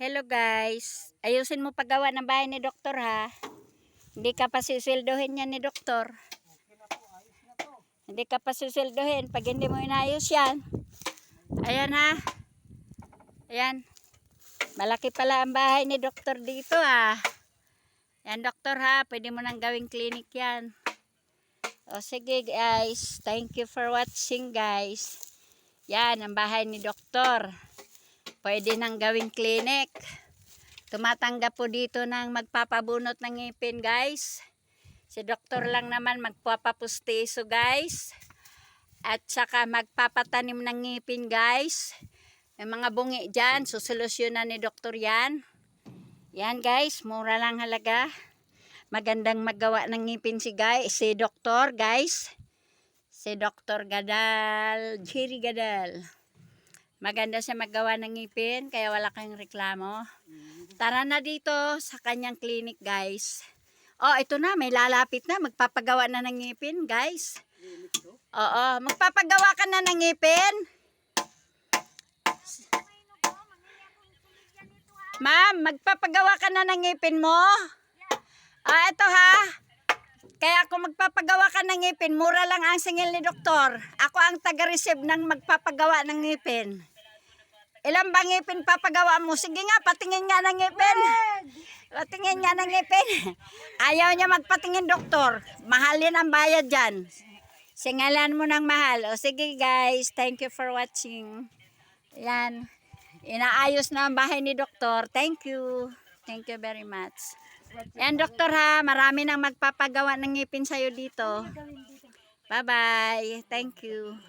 Hello guys. Ayusin mo paggawa ng bahay ni doktor ha. Hindi ka pa sisildohin yan ni doktor. Hindi ka pa sisildohin pag hindi mo inayos yan. Ayan ha. Ayan. Malaki pala ang bahay ni doktor dito ha. Yan doktor ha. Pwede mo nang gawing clinic yan. O sige guys. Thank you for watching guys. Yan ang bahay ni doktor. Pwede nang gawing clinic. Tumatanggap po dito ng magpapabunot ng ngipin guys. Si doktor lang naman magpapapustiso guys. At saka magpapatanim ng ngipin guys. May mga bungi dyan. Susolusyonan ni doktor yan. Yan guys. Mura lang halaga. Magandang magawa ng ngipin si guys. Si doktor guys. Si Dr. Gadal. Jerry Gadal. Maganda siya magawa ng ngipin, kaya wala kayong reklamo. Tara na dito sa kanyang clinic, guys. Oh, ito na, may lalapit na. Magpapagawa na ng ngipin, guys. Oo, magpapagawa ka na ng ngipin. Ma'am, magpapagawa ka na ng ngipin mo? Ah, ito ha. Kaya kung magpapagawa ka ng ngipin, mura lang ang singil ni doktor. Ako ang taga-receive ng magpapagawa ng ngipin. Ilan ba ngipin papagawa mo? Sige nga, patingin nga ng ngipin. Patingin nga ng ngipin. Ayaw niya magpatingin, doktor. Mahalin ang bayad dyan. Singalan mo ng mahal. O sige guys, thank you for watching. Yan. Inaayos na ang bahay ni doktor. Thank you. Thank you very much. Yan, doktor ha. Marami nang magpapagawa ng ngipin sa'yo dito. Bye-bye. Thank you.